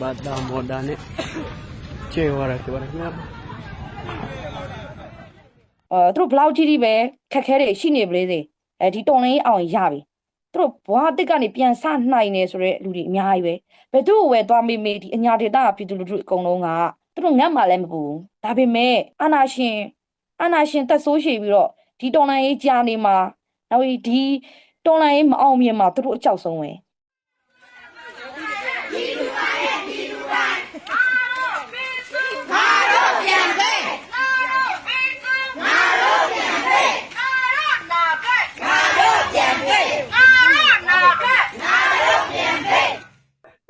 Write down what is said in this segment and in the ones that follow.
ဘာသာမော်ဒါနဲ့ချေဝရကဝရမြတ်အဲသူတို့ဘလောက်ကြီးကြီးပဲခက်ခဲတွေရှိနေပလေစေအဲဒီတော်လိုင်းအောင်ရပြီသူတို့ဘွားတစ်ကနေပြန်ဆနိုင်နေဆိုတဲ့လူတွေအများကြီးပဲဘယ်သူ့ကိုပဲသွားမေးမေးဒီအညာဒေတာပြည်သူလူထုအကုန်လုံးကသူတို့ငတ်မှလည်းမပူဘူးဒါပေမဲ့အာနာရှင်အာနာရှင်တက်ဆိုးရှိပြီးတော့ဒီတော်လိုင်းရေးကြာနေမှာနောက်ပြီးဒီတော်လိုင်းရေးမအောင်မြင်မှာသူတို့အကြောက်ဆုံးပဲ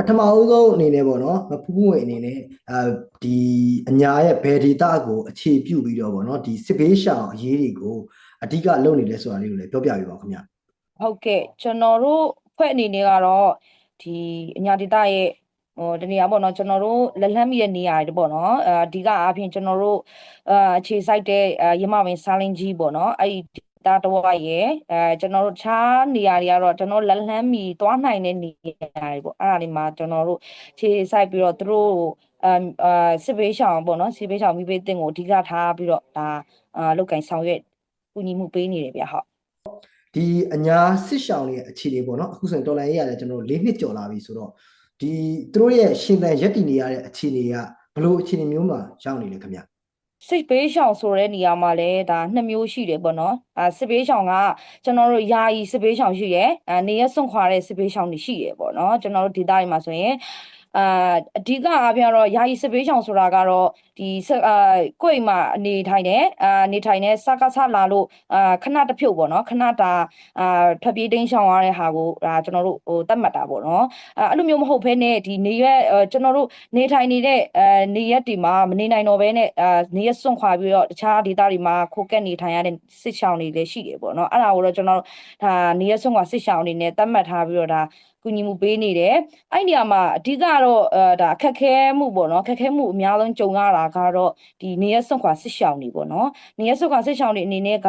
ထမဦးဆုံးအနေနဲ့ပေါ့နော်ဖူးဖူးဝင်အနေနဲ့အဲဒီအညာရဲ့ဘယ်ဒေတာကိုအခြေပြုပြီးတော့ပေါ့နော်ဒီစစ်ဘေးရှောင်အရေးတွေကိုအဓိကလုပ်နေလဲဆိုတာလေးကိုလည်းပြောပြပြပါခင်ဗျဟုတ်ကဲ့ကျွန်တော်တို့ဖွဲ့အနေနဲ့ကတော့ဒီအညာဒေတာရဲ့ဟိုတနေရာပေါ့နော်ကျွန်တော်တို့လက်လန်းမိတဲ့နေရာတွေပေါ့နော်အဲအဓိကအားဖြင့်ကျွန်တော်တို့အာအခြေစိုက်တဲ့အာရမပင်စားလင်းကြီးပေါ့နော်အဲ့ဒီ တာတဝါရဲ့အဲကျွန်တော်တို့တခြားနေရာတွေကတော့ကျွန်တော်လက်လန်းမီသွားနိုင်တဲ့နေရာတွေပေါ့အဲ့ဒါတွေမှာကျွန်တော်တို့ခြေစိုက်ပြီးတော့သူတို့အမ်အာစစ်ဘေးရှောင်ပေါ့နော်စစ်ဘေးရှောင်မိဘေးတင်ကိုအဓိကထားပြီးတော့ဒါအာလောက်ကင်ဆောင်ရွက်ကူညီမှုပေးနေတယ်ဗျဟုတ်ဒီအညာစစ်ရှောင်တွေရဲ့အခြေအနေပေါ့နော်အခုဆိုရင်တော်လိုင်းရေးရတယ်ကျွန်တော်တို့၄နှစ်ကျော်လာပြီဆိုတော့ဒီသူတို့ရဲ့ရှင်သန်ရက်တည်နေရတဲ့အခြေအနေကဘယ်လိုအခြေအနေမျိုးမှာရောက်နေလဲခင်ဗျ စစ်ဘေးရှောင်ဆိုတဲ့နေရာမှာလည်းဒါနှစ်မျိုးရှိတယ်ပေါ့နော်အာစစ်ဘေးရှောင်ကကျွန်တော်တို့ယာယီစစ်ဘေးရှောင်ရှိတယ်အာနေရစွန့်ခွာတဲ့စစ်ဘေးရှောင်တွေရှိတယ်ပေါ့နော်ကျွန်တော်တို့ဒေသတွေမှာဆိုရင်အာအဓိကအားဖြင့်တော့ယာယီစစ်ဘေးရှောင်ဆိုတာကတော့ဒီစအာကိုယ့်အိမ်မှာအနေထိုင်တယ်အာနေထိုင်တဲ့စကားဆလာလို့အာခဏတစ်ဖြုတ်ပေါ့နော်ခဏတာအာထွက်ပြေးတိမ်းရှောင်ရတဲ့ဟာကိုဒါကျွန်တော်တို့ဟိုတတ်မှတ်တာပေါ့နော်အာအဲ့လိုမျိုးမဟုတ်ဘဲနဲ့ဒီနေရွက်အာကျွန်တော်တို့နေထိုင်နေတဲ့အဲနေရက်ဒီမှာမနေနိုင်တော့ဘဲနဲ့အာနေရက်စွန့်ခွာပြီးတော့တခြားဒေသတွေမှာခိုကက်နေထိုင်ရတဲ့စစ်ရှောင်တွေလည်းရှိတယ်ပေါ့နော်အဲ့ဒါကိုတော့ကျွန်တော်တို့ဒါနေရက်စွန့်ခွာစစ်ရှောင်အနေနဲ့တတ်မှတ်ထားပြီးတော့ဒါကူညီမှုပေးနေတယ်အဲ့ဒီနေရာမှာအဓိကတော့အဲဒါအခက်ခဲမှုပေါ့နော်အခက်ခဲမှုအများဆုံးကြုံရတာကတော့ဒီနေရက်စွန့်ခွာစစ်ရှောင်တွေပေါ့နော်နေရက်စွန့်ခွာစစ်ရှောင်တွေအနေနဲ့က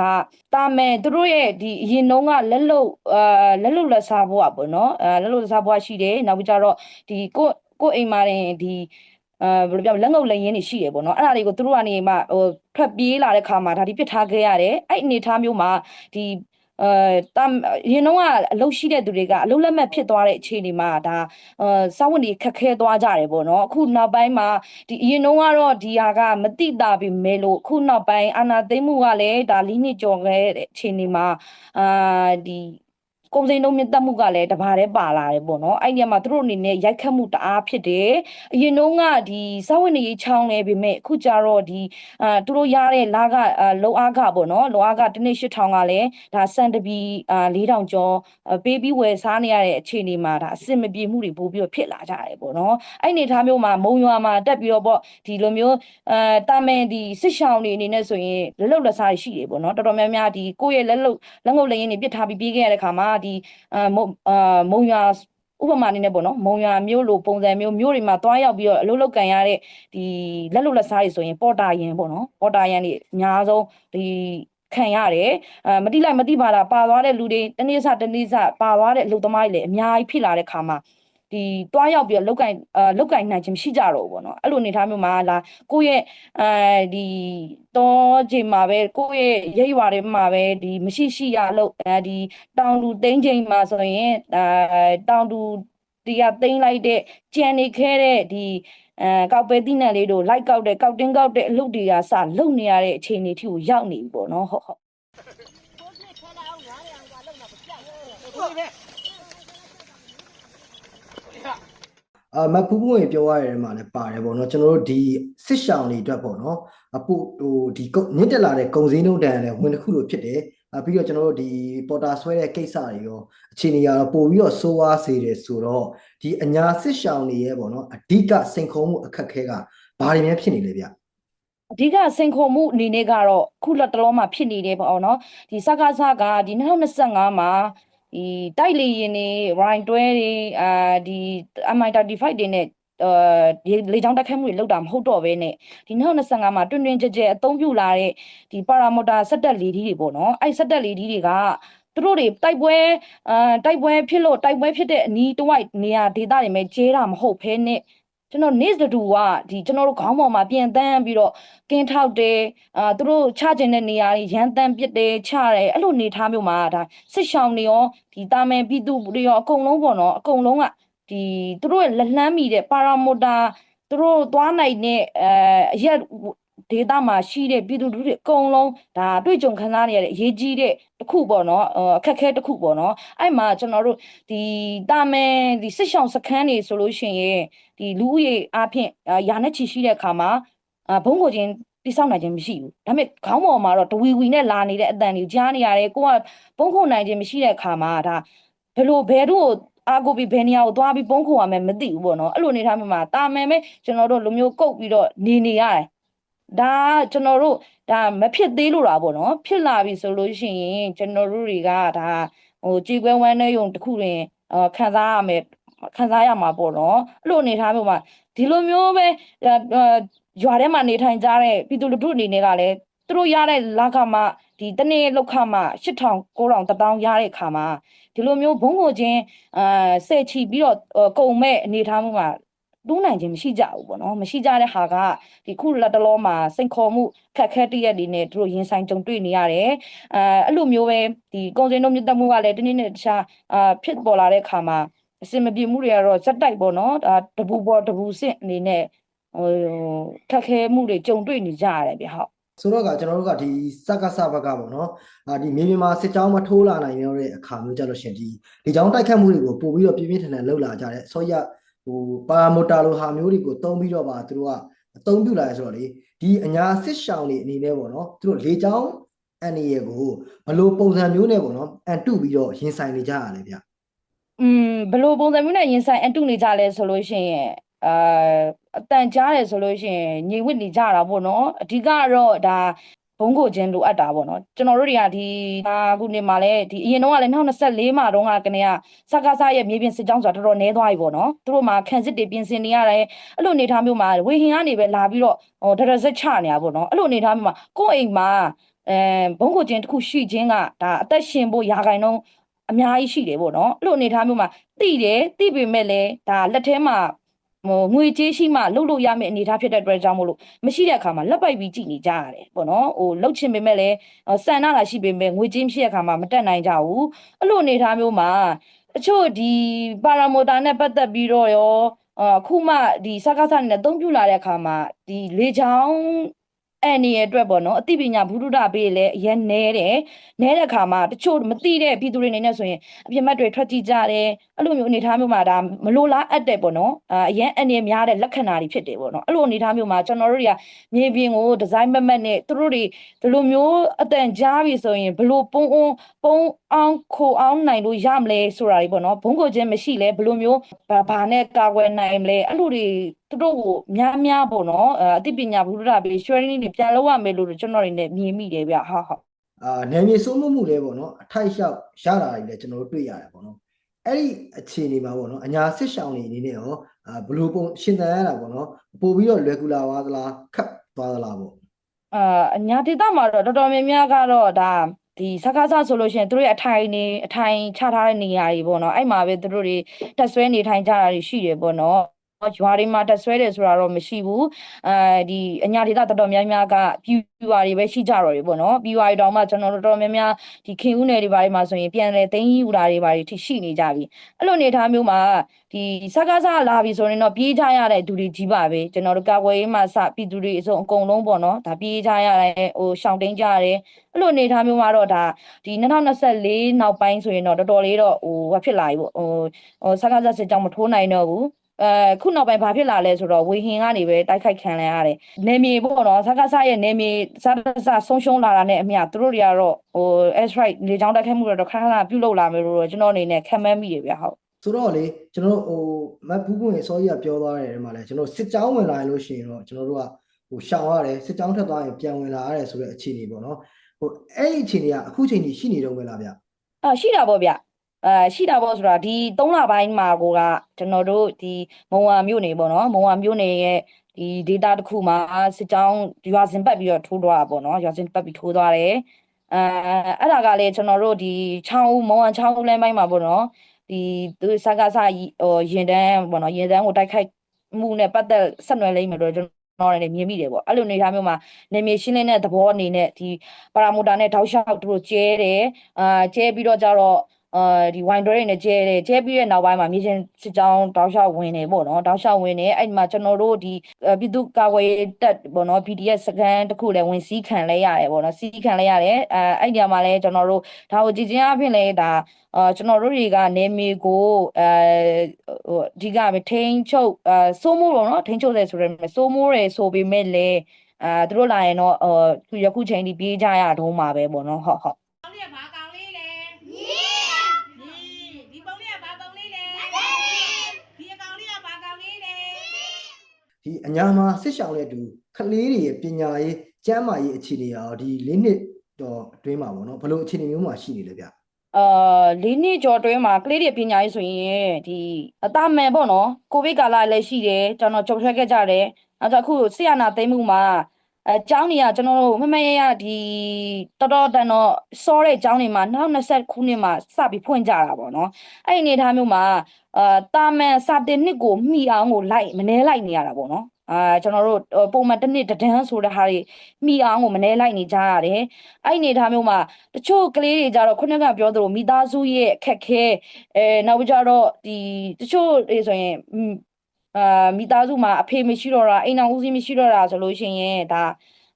တာမယ်သူတို့ရဲ့ဒီအရင်တုန်းကလက်လုတ်အာလက်လုတ်လက်စားဘွားပေါ့နော်အဲလက်လုတ်လက်စားဘွားရှိတယ်နောက်ပြီးကြတော့ဒီကိုယ့်ကိုယ့်အိမ်မှာတင်ဒီအဲဘယ်လိုပြောမလဲလက်ငုပ်လက်ရင်းတွေရှိတယ်ပေါ့နော်အဲ့ဒါတွေကိုသူတို့ကနေမှဟိုထွက်ပြေးလာတဲ့ခါမှာဒါဒီပစ်ထားခဲ့ရတယ်အဲ့အနေထားမျိုးမှာဒီ အဲတမ်ရင်တော့ကအလုပ်ရှိတဲ့သူတွေကအလုပ်လက်မဲ့ဖြစ်သွားတဲ့အခြေအနေမှာဒါအဲစောင်းဝင်တွေခက်ခဲသွားကြတယ်ပေါ့နော်အခုနောက်ပိုင်းမှာဒီအရင်တော့ကတော့ဒီဟာကမတိတာပြီမဲလို့အခုနောက်ပိုင်းအာနာသိမ့်မှုကလည်းဒါလီနစ်ကြော်ခဲ့တဲ့အခြေအနေမှာအာဒီ ကုန်စည်နှုန်းမြင့်တက်မှုကလည်းတဘာတည်းပါလာတယ်ပေါ့နော်အဲ့ဒီမှာသူတို့အနေနဲ့ရိုက်ခတ်မှုတအားဖြစ်တယ်အရင်တုန်းကဒီစောက်ဝင်နေရေးချောင်းလဲပေမဲ့အခုကျတော့ဒီအာသူတို့ရတဲ့လာကအာလုံအားကပေါ့နော်လုံအားကတစ်နေ့8000ကလည်းဒါစံတပီအာ4000ကျော်အာပေးပြီးဝယ်စားနေရတဲ့အခြေအနေမှာဒါအဆင်မပြေမှုတွေပို့ပြီးတော့ဖြစ်လာကြတယ်ပေါ့နော်အဲ့ဒီအနေအထားမျိုးမှာမုံရွာမှာတက်ပြီးတော့ပေါ့ဒီလိုမျိုးအာတာမန်ဒီစစ်ရှောင်းတွေအနေနဲ့ဆိုရင်လက်လုံလက်စားတွေရှိတယ်ပေါ့နော်တော်တော်များများဒီကိုယ့်ရဲ့လက်လုံလက်ငုပ်လက်ရင်းတွေပြစ်ထားပြီးပြေးခဲ့ရတဲ့ခါမှာဒီအာမုံအာမုံရွာဥပမာအနေနဲ့ပေါ့နော်မုံရွာမျိုးလိုပုံစံမျိုးမျိုးတွေမှာတွားရောက်ပြီးတော့အလုပ်လုပ်ကန်ရတဲ့ဒီလက်လုတ်လက်စားတွေဆိုရင်ပေါ်တာရင်ပေါ့နော်ပေါ်တာရင်တွေအများဆုံးဒီခံရတယ်အဲမတိလိုက်မတိပါလားပါသွားတဲ့လူတွေတနေ့စတနေ့စပါသွားတဲ့အလုပ်သမားတွေလည်းအများကြီးဖြစ်လာတဲ့ခါမှာ ဒီတွားရောက်ပြီးတော့လောက်ကင်အဲလောက်ကင်နိုင်ခြင်းမရှိကြတော့ဘူးပေါ့နော်အဲ့လိုအနေထားမျိုးမှာလာကိုယ့်ရဲ့အဲဒီတော့ချိန်မှာပဲကိုယ့်ရဲ့ရိပ်ရွာတွေမှာပဲဒီမရှိရှိရလို့အဲဒီတောင်လူသိန်းချိန်မှာဆိုရင်အဲတောင်လူတရားသိမ်းလိုက်တဲ့ကြံနေခဲတဲ့ဒီအဲကောက်ပဲတိနက်လေးတို့လိုက်ကောက်တဲ့ကောက်တင်းကောက်တဲ့အလုပ်တွေကစလုပ်နေရတဲ့အခြေအနေထိကိုရောက်နေပြီပေါ့နော်ဟုတ်ဟုတ် အာမဖူးဖူးဝင်ပြောရတဲ့မှာလည်းပါတယ်ပေါ့နော်ကျွန်တော်တို့ဒီစစ်ရှောင်တွေအတွက်ပေါ့နော်အပို့ဟိုဒီကုတ်မြင့်တက်လာတဲ့ကုံစင်းနှုတ်တန်လည်းဝင်တစ်ခုလိုဖြစ်တယ်အပြီးတော့ကျွန်တော်တို့ဒီပေါ်တာဆွဲတဲ့ကိစ္စတွေရောအခြေအနေကတော့ပို့ပြီးတော့စိုးဝါးစေတယ်ဆိုတော့ဒီအညာစစ်ရှောင်တွေရဲ့ပေါ့နော်အဓိကစိန်ခေါ်မှုအခက်ခဲကဘာတွေများဖြစ်နေလဲဗျအဓိကစိန်ခေါ်မှုအနေနဲ့ကတော့ခုလက်တလုံးမှာဖြစ်နေတယ်ပေါ့နော်ဒီစကားစကဒီ2025မှာ ဒီတိုက်လေရင်တွေရိုင်းတွဲတွေအာဒီ MI35 တွေနဲ့အာဒီလေကြောင်းတက်ခတ်မှုတွေလောက်တာမဟုတ်တော့ဘဲနဲ့ဒီ2025မှာတွင်တွင်ကြဲကြဲအသုံးပြုလာတဲ့ဒီပါရာမီတာစက်တက်လေဒီတွေပေါ့နော်အဲ့စက်တက်လေဒီတွေကသူတို့တွေတိုက်ပွဲအာတိုက်ပွဲဖြစ်လို့တိုက်ပွဲဖြစ်တဲ့အနီးတစ်ဝိုက်နေရာဒေသတွေမှာကျဲတာမဟုတ်ဘဲနဲ့ ကျွန်တော်နေ့တူကဒီကျွန်တော်တို့ခေါင်းပေါ်မှာပြင်တန်းပြီးတော့ကင်းထောက်တယ်အာသူတို့ချကျင်တဲ့နေရာတွေရန်တန်းပစ်တယ်ချတယ်အဲ့လိုနေထားမျိုးမှာဒါစစ်ရှောင်းတွေရောဒီတာမန်ပြည်သူတွေရောအကုန်လုံးပေါ့နော်အကုန်လုံးကဒီသူတို့ရဲ့လက်လှမ်းမိတဲ့ပါရာမိုတာသူတို့သွားနိုင်တဲ့အဲအရက် ဒေသမှာရှိတဲ့ပြည်သူလူထုတွေအကုန်လုံးဒါတွေ့ကြုံခံစားနေရတဲ့အရေးကြီးတဲ့တစ်ခုပေါ့နော်အခက်အခဲတစ်ခုပေါ့နော်အဲ့မှာကျွန်တော်တို့ဒီတာမန်ဒီစစ်ရှောင်းစခန်းတွေဆိုလို့ရှိရင်ဒီလူဦးရေအပြင်ရာနဲ့ချီရှိတဲ့အခါမှာအဘုံကိုချင်းတိဆောက်နိုင်ခြင်းမရှိဘူးဒါပေမဲ့ခေါင်းပေါ်မှာတော့ဒဝီဝီနဲ့လာနေတဲ့အတန်တွေကြားနေရတယ်ကိုကပုံခုံနိုင်ခြင်းမရှိတဲ့အခါမှာဒါဘယ်လိုဘယ်တို့အာကိုပြီးဘယ်နေရာကိုသွားပြီးပုံခုံရမယ်မသိဘူးပေါ့နော်အဲ့လိုနေထားမှာတာမန်ပဲကျွန်တော်တို့လူမျိုးကုတ်ပြီးတော့နေနေရတယ် ဒါကျွန်တော်တို့ဒါမဖြစ်သေးလို့တာပေါ့နော်ဖြစ်လာပြီဆိုလို့ရှိရင်ကျွန်တော်တို့တွေကဒါဟိုကြည်ကွဲဝမ်းနဲ့ယုံတစ်ခုတွင်အခံစားရမယ်ခံစားရမှာပေါ့နော်အဲ့လိုအနေထားမျိုးမှာဒီလိုမျိုးပဲရွာထဲမှာနေထိုင်ကြတဲ့ပြည်သူလူထုအနေနဲ့ကလည်းသူတို့ရတဲ့လခမှဒီတနေ့လောက်ခမှ8000 9000 1000ရတဲ့ခါမှာဒီလိုမျိုးဘုံကိုချင်းအာဆဲချီပြီးတော့ကုံမဲ့အနေထားမှုမှာ တူးနိုင်ခြင်းမရှိကြဘူးပေါ့နော်မရှိကြတဲ့ဟာကဒီခုလက်တလောမှာစိန်ခေါ်မှုခက်ခဲတရက်တွေနဲ့တို့ရင်ဆိုင်ကြုံတွေ့နေရတယ်အဲအဲ့လိုမျိုးပဲဒီကုန်စည်နှုန်းမြင့်တက်မှုကလည်းတနေ့နဲ့တခြားအာဖြစ်ပေါ်လာတဲ့ခါမှာအစင်မပြေမှုတွေကတော့ဇက်တိုက်ပေါ့နော်ဒါတပူပေါ်တပူစစ်အနေနဲ့ဟိုခက်ခဲမှုတွေကြုံတွေ့နေကြရတယ်ဗျဟုတ်ဆိုတော့ကကျွန်တော်တို့ကဒီစက္ကစဘက်ကပေါ့နော်အာဒီမြေပြင်မှာစစ်ကြောင်းမထိုးလာနိုင်ရတဲ့အခါမျိုးကြလို့ရှင်ဒီဒီကြောင်းတိုက်ခတ်မှုတွေကိုပို့ပြီးတော့ပြင်းပြင်းထန်ထန်လှုပ်လာကြတယ်ဆောရ ဟိုပါရာမိုတာလိုဟာမျိုးတွေကိုတုံးပြီးတော့ပါသူတို့ကအသုံးပြုလာရဆိုတော့လေဒီအညာစစ်ရှောင်းတွေအနေနဲ့ပေါ့နော်သူတို့လေကြောင်းအန်ရီရဲ့ကိုဘလို့ပုံစံမျိုးနဲ့ပေါ့နော်အန်တုပြီးတော့ရင်ဆိုင်နေကြရတယ်ဗျอืมဘယ်လိုပုံစံမျိုးနဲ့ရင်ဆိုင်အတုနေကြလဲဆိုလို့ရှိရင်အာအတန်ကြားတယ်ဆိုလို့ရှိရင်ညီဝစ်နေကြတာပေါ့နော်အဓိကတော့ဒါ ဘုံကိုချင်းလိုအပ်တာပေါ့နော်ကျွန်တော်တို့တွေကဒီအာခုနေမှာလဲဒီအရင်တော့ကလည်း2024မှာတော့ကကနေကစကားစားရဲ့မြေပြင်စစ်ကြောင်းဆိုတာတော်တော်နည်းသွားပြီပေါ့နော်သူတို့မှာခံစစ်တွေပြင်ဆင်နေရတယ်အဲ့လိုအနေထားမျိုးမှာဝေဟင်ကနေပဲလာပြီးတော့ဟိုဒရဇက်ချနေတာပေါ့နော်အဲ့လိုအနေထားမျိုးမှာကိုယ့်အိမ်မှာအဲဘုံကိုချင်းတစ်ခုရှိခြင်းကဒါအသက်ရှင်ဖို့ရာဂိုင်တော့အများကြီးရှိတယ်ပေါ့နော်အဲ့လိုအနေထားမျိုးမှာတိတယ်တိပေမဲ့လည်းဒါလက်ထဲမှာ ဟိုငွေကြေးရှိမှလှုပ်လို့ရမယ့်အနေအထားဖြစ်တဲ့အတွက်ကြောင့်မို့လို့မရှိတဲ့အခါမှာလက်ပိုက်ပြီးကြည်နေကြရတယ်ပေါ့နော်ဟိုလှုပ်ချင်ပေမဲ့လည်းစံနာလာရှိပေမဲ့ငွေကြေးမရှိတဲ့အခါမှာမတက်နိုင်ကြဘူးအဲ့လိုအနေအထားမျိုးမှာတချို့ဒီပါရာမိုတာနဲ့ပတ်သက်ပြီးတော့ရောအခုမှဒီစကားစားနဲ့အသုံးပြုလာတဲ့အခါမှာဒီလေချောင်း အဲ့နေရအတွက်ပေါ့နော်အသိပညာဘုဒ္ဓဘေးလည်းအရင်နဲတယ်နဲတဲ့အခါမှာတချို့မသိတဲ့ပြည်သူတွေနေနဲ့ဆိုရင်အပြစ်မဲ့တွေထွက်ကြည့်ကြတယ်အဲ့လိုမျိုးအနေအထားမျိုးမှာဒါမလိုလားအပ်တဲ့ပေါ့နော်အာအရင်အနေများတဲ့လက္ခဏာတွေဖြစ်တယ်ပေါ့နော်အဲ့လိုအနေအထားမျိုးမှာကျွန်တော်တို့တွေကမြေပြင်ကိုဒီဇိုင်းမမတ်နဲ့သူတို့တွေဒီလိုမျိုးအတန်ကြားပြီဆိုရင်ဘလို့ပုံအောင်ပုံအောင်ခိုအောင်နိုင်လို့ရမလဲဆိုတာတွေပေါ့နော်ဘုံကိုချင်းမရှိလဲဘလို့မျိုးဘာဘာနဲ့ကာကွယ်နိုင်မလဲအဲ့လိုတွေ သူတို့ကိုများများပေါ့နော်အသိပညာဘုရားဘေး sharing တွေပြန်လုပ်ရမယ်လို့ကျွန်တော်တွေနဲ့မြင်မိတယ်ဗျဟုတ်ဟုတ်အာနယ်မြေစိုးမိုးမှုလည်းပေါ့နော်အထိုက်လျှောက်ရတာတွေလည်းကျွန်တော်တို့တွေ့ရတယ်ပေါ့နော်အဲ့ဒီအခြေအနေမှာပေါ့နော်အညာစစ်ရှောင်းနေအနေနဲ့ရောအာဘလို့ပုံရှင်သန်ရတာပေါ့နော်ပို့ပြီးတော့လွယ်ကူလာပါသလားခတ်သွားသလားပေါ့အာအညာဒေသမှာတော့တော်တော်များများကတော့ဒါဒီစကားစဆိုလို့ရှိရင်သူတို့ရဲ့အထိုင်နေအထိုင်ချထားတဲ့နေရာတွေပေါ့နော်အဲ့မှာပဲသူတို့တွေတက်ဆွဲနေထိုင်ကြတာတွေရှိတယ်ပေါ့နော် ရွာတွေမှာတက်ဆွဲတယ်ဆိုတာတော့မရှိဘူးအဲဒီအညာဒေသတော်တော်များများကပြူပြူပါတွေပဲရှိကြတော့တယ်ပေါ့နော်ပြူပါတွေတောင်မှကျွန်တော်တို့တော်တော်များများဒီခင်ဦးနယ်တွေဘာတွေမှာဆိုရင်ပြန်လဲသိန်းယူတာတွေဘာတွေထိရှိနေကြပြီအဲ့လိုအနေထားမျိုးမှာဒီစကားစလာပြီဆိုရင်တော့ပြေးကြရတဲ့သူတွေကြီးပါပဲကျွန်တော်တို့ကာကွယ်ရေးမှာစပြည်သူတွေအစုံအကုန်လုံးပေါ့နော်ဒါပြေးကြရတယ်ဟိုရှောင်းတိန်ကြရတယ်အဲ့လိုအနေထားမျိုးမှာတော့ဒါဒီ2024နောက်ပိုင်းဆိုရင်တော့တော်တော်လေးတော့ဟိုဘာဖြစ်လာပြီပေါ့ဟိုဟိုစကားစစစ်ကြောင်းမထိုးနိုင်တော့ဘူး အဲခုနောက်ပိုင်းဘာဖြစ်လာလဲဆိုတော့ဝေဟင်ကနေပဲတိုက်ခိုက်ခံရရတယ်။နေမြေပေါ့နော်စကားစရဲ့နေမြေစကားစဆုံးရှုံးလာတာနဲ့အမျှသူတို့တွေကတော့ဟို S right လေကြောင်းတိုက်ခိုက်မှုတော့ခဏခဏပြုတ်လောက်လာမျိုးလို့ကျွန်တော်အနေနဲ့ခံမှန်းမိတယ်ဗျဟုတ်ဆိုတော့လေကျွန်တော်တို့ဟိုမတ်ဘူးပွင့်စောကြီးကပြောသွားတယ်ဒီမှာလဲကျွန်တော်စစ်ကြောင်းဝင်လာရင်လို့ရှိရင်တော့ကျွန်တော်တို့ကဟိုရှောင်ရတယ်စစ်ကြောင်းထက်သွားရင်ပြန်ဝင်လာရတယ်ဆိုတဲ့အခြေအနေပေါ့နော်ဟိုအဲ့ဒီအခြေအနေကအခုချိန်ကြီးရှိနေတော့မလားဗျအာရှိတာပေါ့ဗျ အာရှိတာပေါ့ဆိုတာဒီ3လပိုင်းမှာကိုကကျွန်တော်တို့ဒီမုံဝါမြို့နေပေါ့နော်မုံဝါမြို့နေရဲ့ဒီ data တစ်ခုမှာစစ်ကြောင်းရွာစဉ်ပတ်ပြီးတော့ထိုးသွားတာပေါ့နော်ရွာစဉ်ပတ်ပြီးထိုးသွားတယ်အဲအဲ့ဒါကလည်းကျွန်တော်တို့ဒီချောင်းဦးမောင်ဟန်ချောင်းဦးလမ်းပိုင်းမှာပေါ့နော်ဒီသူစကားစဟိုရင်တန်းပေါ့နော်ရင်တန်းကိုတိုက်ခိုက်မှုနဲ့ပတ်သက်ဆက်နွယ်လိမ့်မယ်လို့ကျွန်တော်လည်းမြင်မိတယ်ပေါ့အဲ့လိုအနေအထားမျိုးမှာနေမြေရှင်းလင်းတဲ့သဘောအနေနဲ့ဒီပါရာမိုတာနဲ့တောက်လျှောက်သူတို့ကျဲတယ်အာကျဲပြီးတော့ကြတော့ အာဒီဝိုင်ဒရယ်နဲ့ကျဲတယ်ကျဲပြီးတဲ့နောက်ပိုင်းမှာမြေချင်းစစ်ကြောင်းတောက်လျှောက်ဝင်နေပေါ့နော်တောက်လျှောက်ဝင်နေအဲ့ဒီမှာကျွန်တော်တို့ဒီပြည်သူ့ကာကွယ်ရေးတပ်ပေါ့နော် PDF စကန်တစ်ခုလည်းဝင်စီးခံလဲရတယ်ပေါ့နော်စီးခံလဲရတယ်အဲအဲ့ဒီမှာလည်းကျွန်တော်တို့ဒါကိုကြည်ချင်းအဖြစ်လည်းဒါအာကျွန်တော်တို့တွေကနေမီကိုအဲဟိုအဓိကထိန်းချုပ်အဲစိုးမိုးပေါ့နော်ထိန်းချုပ်တယ်ဆိုရင်စိုးမိုးတယ်ဆိုပေမဲ့လည်းအဲသူတို့လာရင်တော့ဟိုယခုချိန်ဒီပြေးကြရတော့မှာပဲပေါ့နော်ဟုတ်ဟုတ် အညာမှာစစ်ရှောင်တဲ့အတူကလေးတွေရဲ့ပညာရေးကျန်းမာရေးအခြေအနေရောဒီလေးနှစ်တော့အတွင်းမှာပေါ့နော်ဘယ်လိုအခြေအနေမျိုးမှာရှိနေလဲဗျအာလေးနှစ်ကျော်တွင်းမှာကလေးတွေပညာရေးဆိုရင်ဒီအသားမယ်ပေါ့နော်ကိုဗစ်ကာလလည်းရှိတယ်ကျွန်တော်ကြုံထွက်ခဲ့ကြတယ်နောက်တော့အခုဆီယနာသိမ့်မှုမှာအဲကျောင်းတွေကကျွန်တော်တို့မမရရဒီတော်တော်တန်တော့စောတဲ့ကျောင်းတွေမှာ2020ခုနှစ်မှာစပြီးဖွင့်ကြတာပေါ့နော်အဲ့ဒီအနေအထားမျိုးမှာအာတာမန်စာတင်နှစ်ကိုမှီအောင်ကိုလိုက်မနှဲလိုက်နေရတာပေါ့နော် အာကျွန်တော်တို့ပုံမှန်တစ်နှစ်တစ်တန်းဆိုတဲ့ဟာတွေမှီအောင်ကိုမနှဲလိုက်နေကြရတယ်အဲ့ဒီအနေအထားမျိုးမှာတချို့ကလေးတွေကြတော့ခုနကပြောသလိုမိသားစုရဲ့အခက်ခဲအဲနောက်ပြီးကြတော့ဒီတချို့တွေဆိုရင်อืมအာမိသားစုမှာအဖေမရှိတော့တာအိမ်အောင်ဦးစီးမရှိတော့တာဆိုလို့ရှိရင်ဒါ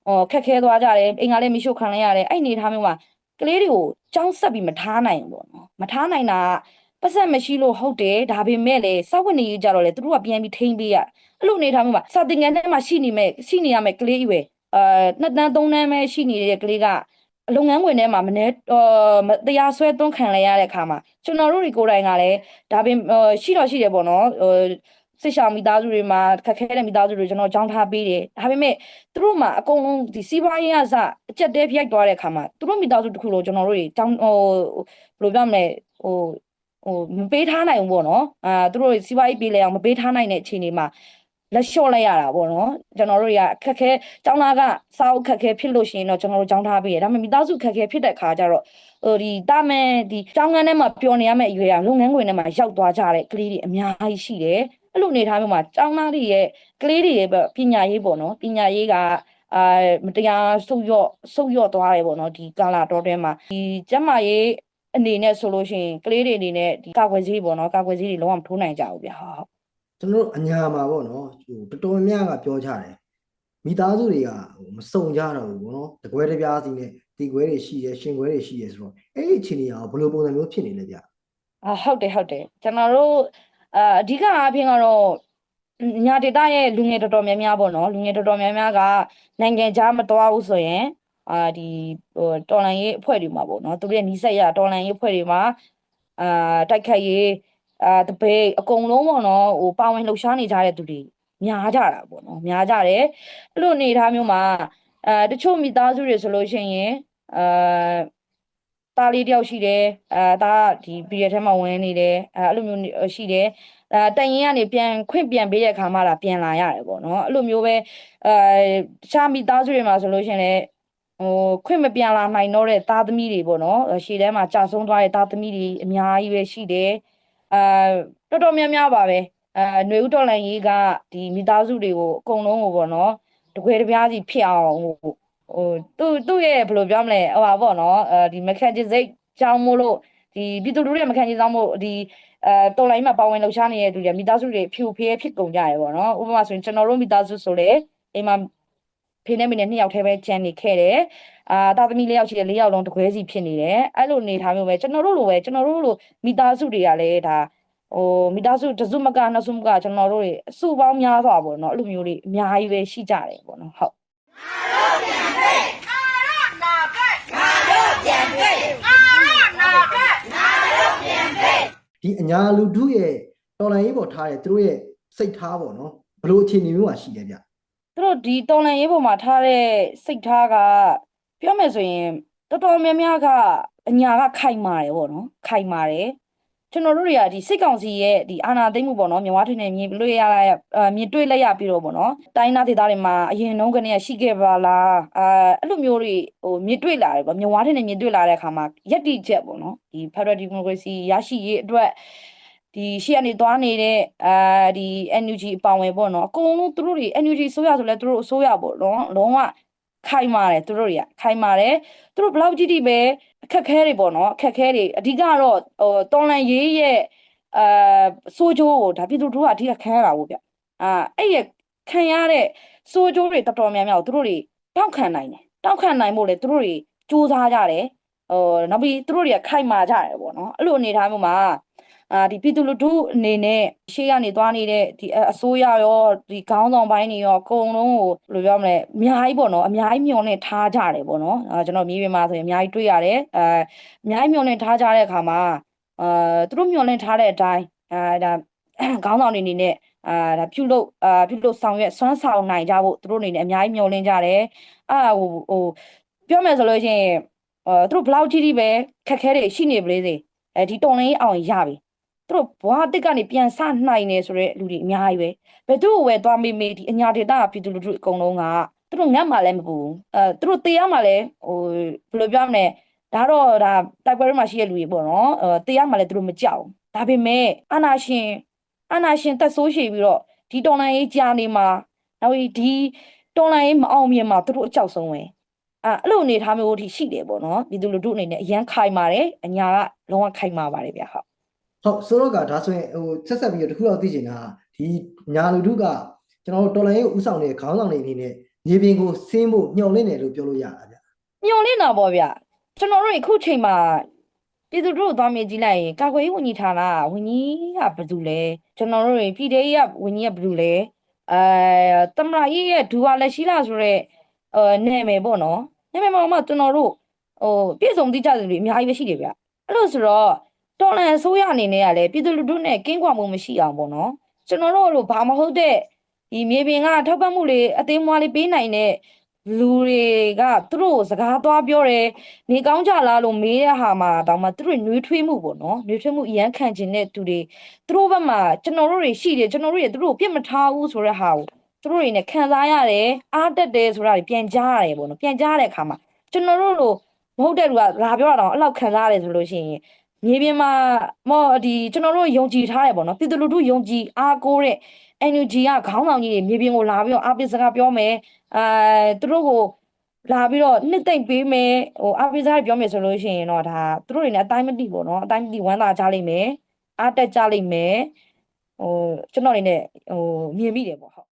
ဟောခက်ခဲသွားကြတယ်အိမ်ကလည်းမရှို့ခံလိုက်ရတယ်အဲ့အနေထားမျိုးမှာကလေးတွေကိုကြောင်းဆက်ပြီးမထားနိုင်ဘူးပေါ့နော်မထားနိုင်တာက ပတ်သက်မရှိလို့ဟုတ်တယ်ဒါပေမဲ့လည်းစောက်ဝင်နေကြတော့လေသူတို့ကပြန်ပြီးထိန်းပေးရအဲ့လိုအနေထားမျိုးမှာစာသင်ခန်းထဲမှာရှိနေမဲ့ရှိနေရမဲ့ကလေးတွေအာနှစ်တန်းသုံးတန်းပဲရှိနေတဲ့ကလေးကလုပ်ငန်းခွင်ထဲမှာမနေ့တော့မတရားဆွဲသွင်းခံလိုက်ရတဲ့အခါမှာကျွန်တော်တို့တွေကိုယ်တိုင်ကလည်းဒါပင်ဟိုရှိတော့ရှိတယ်ပေါ့နော်ဟိုစစ်ရှောင်မိသားစုတွေမှာခက်ခဲတဲ့မိသားစုတွေကျွန်တော်ကြောင်းထားပေးတယ်ဒါပေမဲ့သူတို့မှာအကုန်လုံးဒီစီးပွားရေးအစအကျက်တဲဖိုက်သွားတဲ့အခါမှာသူတို့မိသားစုတစ်ခုလုံးကျွန်တော်တို့တွေကြောင်းဟိုဘယ်လိုပြောမလဲဟို ဟိုမပေးထားနိုင်ဘူးပေါ့နော်အာသူတို့စီးပွားရေးပေးလဲအောင်မပေးထားနိုင်တဲ့အခြေအနေမှာလက်လျှော့လိုက်ရတာပေါ့နော်ကျွန်တော်တို့တွေကအခက်ခဲကျောင်းသားကစာအုပ်ခက်ခဲဖြစ်လို့ရှိရင်တော့ကျွန်တော်တို့ကျောင်းထားပေးရဒါပေမဲ့မိသားစုခက်ခဲဖြစ်တဲ့ခါကျတော့ဟိုဒီတာမန်ဒီကျောင်းကန်းထဲမှာပျော်နေရမယ့်အရွယ်ကလုပ်ငန်းခွင်ထဲမှာရောက်သွားကြတဲ့ကလေးတွေအများကြီးရှိတယ်အဲ့လိုအနေထားမျိုးမှာကျောင်းသားတွေရဲ့ကလေးတွေရဲ့ပညာရေးပေါ့နော်ပညာရေးကအာမတရားဆုတ်ရော့ဆုတ်ရော့သွားတယ်ပေါ့နော်ဒီကာလာတော်တွင်းမှာဒီကျန်းမာရေး အနေနဲ့ဆိုလို့ရှိရင်ကလေးတွေအနေနဲ့ဒီကာကွယ်ဆေးပေါ့နော်ကာကွယ်ဆေးတွေလုံးဝမထိုးနိုင်ကြဘူးဗျဟုတ်ဟုတ်ကျွန်တော်တို့အညာမှာပေါ့နော်ဟိုတော်တော်များများကပြောကြတယ်မိသားစုတွေကဟိုမစုံကြတော့ဘူးပေါ့နော်တကွဲတစ်ပြားစီနဲ့တီကွဲတွေရှိရဲရှင်ကွဲတွေရှိရဲဆိုတော့အဲ့ဒီအခြေအနေကဘယ်လိုပုံစံမျိုးဖြစ်နေလဲဗျအာဟုတ်တယ်ဟုတ်တယ်ကျွန်တော်တို့အာအဓိကအားဖြင့်ကတော့ညာဒေတာရဲ့လူငယ်တော်တော်များများပေါ့နော်လူငယ်တော်တော်များများကနိုင်ငံခြားမသွားဘူးဆိုရင် အာဒီဟိုတော်လန်ရေးအဖွဲ့တွေမှာပေါ့နော်သူတို့ရဲ့နီးစပ်ရတော်လန်ရေးအဖွဲ့တွေမှာအာတိုက်ခိုက်ရေးအာတပိတ်အကုန်လုံးပေါ့နော်ဟိုပါဝင်လှုပ်ရှားနေကြတဲ့သူတွေများကြတာပေါ့နော်များကြတယ်အဲ့လိုအနေအထားမျိုးမှာအာတချို့မိသားစုတွေဆိုလို့ရှိရင်အာသားလေးတယောက်ရှိတယ်အဲသားကဒီပီရီယက်ထဲမှာဝင်နေတယ်အဲအဲ့လိုမျိုးနေရှိတယ်အဲတန်ရင်ကနေပြန်ခွင့်ပြန်ပေးတဲ့ခါမှလာပြန်လာရတယ်ပေါ့နော်အဲ့လိုမျိုးပဲအဲတခြားမိသားစုတွေမှာဆိုလို့ရှိရင်လည်း ဟိုခွင့်မပြန်လာနိုင်တော့တဲ့သားသမီးတွေပေါ့နော်ရှေ့ထဲမှာကြာဆုံးသွားတဲ့သားသမီးတွေအများကြီးပဲရှိတယ်အဲတော်တော်များများပါပဲအဲຫນွေဦးတော်လန်ရေးကဒီမိသားစုတွေကိုအကုန်လုံးကိုပေါ့နော်တကွဲတပြားစီဖြစ်အောင်ဟိုဟိုသူ့သူ့ရဲ့ဘယ်လိုပြောမလဲဟိုပါပေါ့နော်အဲဒီမကန်ဂျစ်စိတ်ကြောင်းမို့လို့ဒီပြည်သူလူထုရဲ့မကန်ဂျစ်ကြောင်းမို့ဒီအဲတော်လိုင်းမှာပါဝင်လှုပ်ရှားနေတဲ့သူတွေမိသားစုတွေဖြူဖျဲဖြစ်ကုန်ကြရပေါ့နော်ဥပမာဆိုရင်ကျွန်တော်တို့မိသားစုဆိုလေအိမ်မှာ ဖေနဲ့မိနဲ့နှစ်ယောက်တည်းပဲကျန်နေခဲ့တယ်အာတာသမီလေးယောက်ရှိတယ်လေးယောက်လုံးတကွဲစီဖြစ်နေတယ်အဲ့လိုနေထားမျိုးပဲကျွန်တော်တို့လိုပဲကျွန်တော်တို့လိုမိသားစုတွေကလည်းဒါဟိုမိသားစုတစုမကနှစ်စုမကကျွန်တော်တို့တွေအစုပေါင်းများစွာပေါ့နော်အဲ့လိုမျိုးတွေအများကြီးပဲရှိကြတယ်ပေါ့နော်ဟုတ်ဒီအညာလူထုရဲ့တော်လိုင်းရေးပေါ်ထားတဲ့သူတို့ရဲ့စိတ်ထားပေါ့နော်ဘယ်လိုအခြေအနေမျိုးမှာရှိလဲဗျ သူတို့ဒီတော်လန်ရေးပေါ်မှာထားတဲ့စိတ်ထားကပြောမယ်ဆိုရင်တော်တော်များများကအညာကခိုင်မာတယ်ပေါ့နော်ခိုင်မာတယ်ကျွန်တော်တို့တွေကဒီစိတ်ကောင်စီရဲ့ဒီအာဏာသိမ်းမှုပေါ့နော်မြဝထင်းနဲ့မြင်တွေ့ရလိုက်အာမြင်တွေ့လိုက်ရပြီးတော့ပေါ့နော်တိုင်းနာဒေသတွေမှာအရင်နှုန်းကနေရှိခဲ့ပါလားအာအဲ့လိုမျိုးတွေဟိုမြင်တွေ့လာတယ်ပေါ့မြဝထင်းနဲ့မြင်တွေ့လာတဲ့အခါမှာယက်တိချက်ပေါ့နော်ဒီ Federal Democracy ရရှိရေးအတွက် ဒီရှေ့ကနေသွားနေတဲ့အာဒီ NUG အပောင်ဝင်ပေါ့နော်အကုန်လုံးသူတို့တွေ NUG ဆိုရဆိုလဲသူတို့အစိုးရပေါ့လုံးလုံးဝခိုင်မာတယ်သူတို့တွေကခိုင်မာတယ်သူတို့ဘလောက်ကြီးတိပဲအခက်ခဲတွေပေါ့နော်အခက်ခဲတွေအဓိကတော့ဟိုတော်လန်ရေးရဲ့အာစိုးကျိုးကိုဒါပြည်သူတို့ကအဓိကခံရတာပေါ့ဗျအာအဲ့ရခံရတဲ့စိုးကျိုးတွေတော်တော်များများကိုသူတို့တွေတောက်ခံနိုင်တယ်တောက်ခံနိုင်ဖို့လေသူတို့တွေစူးစမ်းကြတယ်ဟိုနောက်ပြီးသူတို့တွေကခိုင်မာကြတယ်ပေါ့နော်အဲ့လိုအနေထားမျိုးမှာ အာဒီပြည်သူလူထုအနေနဲ့ရှေ့ကနေသွားနေတဲ့ဒီအအစိုးရရောဒီခေါင်းဆောင်ပိုင်းတွေရောအကုန်လုံးကိုဘယ်လိုပြောမလဲအများကြီးပေါ့နော်အများကြီးမျှော်လင့်ထားကြတယ်ပေါ့နော်အာကျွန်တော်မြေပြင်မှာဆိုရင်အများကြီးတွေ့ရတယ်အဲအများကြီးမျှော်လင့်ထားကြတဲ့အခါမှာအာသူတို့မျှော်လင့်ထားတဲ့အတိုင်းအာဒါခေါင်းဆောင်တွေအနေနဲ့အာဒါပြုလုပ်အာပြုလုပ်ဆောင်ရွက်စွမ်းဆောင်နိုင်ကြဖို့သူတို့အနေနဲ့အများကြီးမျှော်လင့်ကြတယ်အာဟိုဟိုပြောမယ်ဆိုလို့ရှိရင်အာသူတို့ဘယ်လောက်ကြီးကြီးပဲခက်ခဲတွေရှိနေပလေးစေအဲဒီတော်လိုင်းအောင်ရပြီ သူတို့ဘွားတစ်ကနေပြန်စနိုင်နေဆိုတဲ့လူတွေအများကြီးပဲဘယ်သူ့ကိုပဲသွားမေးမေးဒီအညာဒေတာပြည်သူလူထုအကုန်လုံးကသူတို့ငတ်မှလည်းမပူဘူးအဲသူတို့တရားမှလည်းဟိုဘယ်လိုပြောမလဲဒါတော့ဒါတိုက်ပွဲတွေမှာရှိတဲ့လူတွေပေါ့နော်အဲတရားမှလည်းသူတို့မကြောက်ဘူးဒါပေမဲ့အာနာရှင်အာနာရှင်တက်ဆိုးရှည်ပြီးတော့ဒီတော်လိုင်းရေးကြာနေမှာနောက်ပြီးဒီတော်လိုင်းရေးမအောင်မြင်မှာသူတို့အကြောက်ဆုံးပဲအဲအဲ့လိုအနေထားမျိုးထိရှိတယ်ပေါ့နော်ပြည်သူလူထုအနေနဲ့အရန်ခိုင်ပါတယ်အညာကလုံးဝခိုင်မာပါတယ်ဗျဟုတ် ဟုတ်ဆိုတော့ကဒါဆိုရင်ဟိုဆက်ဆက်ပြီးတော့တခုတော့သိချင်တာဒီညာလူထုကကျွန်တော်တို့တော်လိုင်းရေးကိုဥဆောင်နေတဲ့ခေါင်းဆောင်တွေအနေနဲ့မြေပြင်ကိုဆင်းဖို့ညှော်လင့်တယ်လို့ပြောလို့ရတာဗျညှော်လင့်တာပေါ့ဗျကျွန်တော်တို့အခုချိန်မှာပြည်သူတို့သွားမြင်ကြည့်လိုက်ရင်ကာကွယ်ရေးဝန်ကြီးဌာနကဝန်ကြီးကဘယ်သူလဲကျွန်တော်တို့တွေပြည်ထောင်ရေးကဝန်ကြီးကဘယ်သူလဲအဲတမရရေးရဲ့ဒူဝါလက်ရှိလာဆိုတော့အဲနာမည်ပေါ့နော်နာမည်မှာမှကျွန်တော်တို့ဟိုပြည့်စုံတိကျသူတွေအများကြီးပဲရှိတယ်ဗျအဲ့လိုဆိုတော့ တော်လန်အစိုးရအနေနဲ့ကလည်းပြည်သူလူထုနဲ့ကင်းကွာမှုမရှိအောင်ပေါ့နော်ကျွန်တော်တို့လိုဘာမဟုတ်တဲ့ဒီမြေပြင်ကထောက်ပံ့မှုတွေအသေးမွားလေးပေးနိုင်တဲ့လူတွေကသူတို့ကိုစကားသွားပြောတယ်နေကောင်းကြလားလို့မေးတဲ့ဟာမှာတောင်မှသူတို့နှွေးထွေးမှုပေါ့နော်နှွေးထွေးမှုအရန်ခံကျင်တဲ့သူတွေသူတို့ဘက်မှာကျွန်တော်တို့တွေရှိတယ်ကျွန်တော်တို့တွေသူတို့ကိုပြစ်မထားဘူးဆိုတဲ့ဟာကိုသူတို့တွေနဲ့ခံစားရတယ်အားတက်တယ်ဆိုတာတွေပြန်ကြားရတယ်ပေါ့နော်ပြန်ကြားတဲ့အခါမှာကျွန်တော်တို့လိုမဟုတ်တဲ့လူကလာပြောတာတော့အဲ့လောက်ခံစားရတယ်ဆိုလို့ရှိရင် မြေပြင်မှာမော်ဒီကျွန်တော်တို့ယုံကြည်ထားတယ်ပေါ့နော်ပြည်သူလူထုယုံကြည်အားကိုးတဲ့ NUG ကခေါင်းဆောင်ကြီးတွေမြေပြင်ကိုလာပြီးတော့အားပေးစကားပြောမယ်အဲသူတို့ကိုလာပြီးတော့နှစ်သိမ့်ပေးမယ်ဟိုအားပေးစကားပြောမယ်ဆိုလို့ရှိရင်တော့ဒါသူတို့တွေလည်းအတိုင်းမသိပေါ့နော်အတိုင်းမသိဝမ်းသာကြလိမ့်မယ်အားတက်ကြလိမ့်မယ်ဟိုကျွန်တော်အနေနဲ့ဟိုမြင်မိတယ်ပေါ့ဟုတ်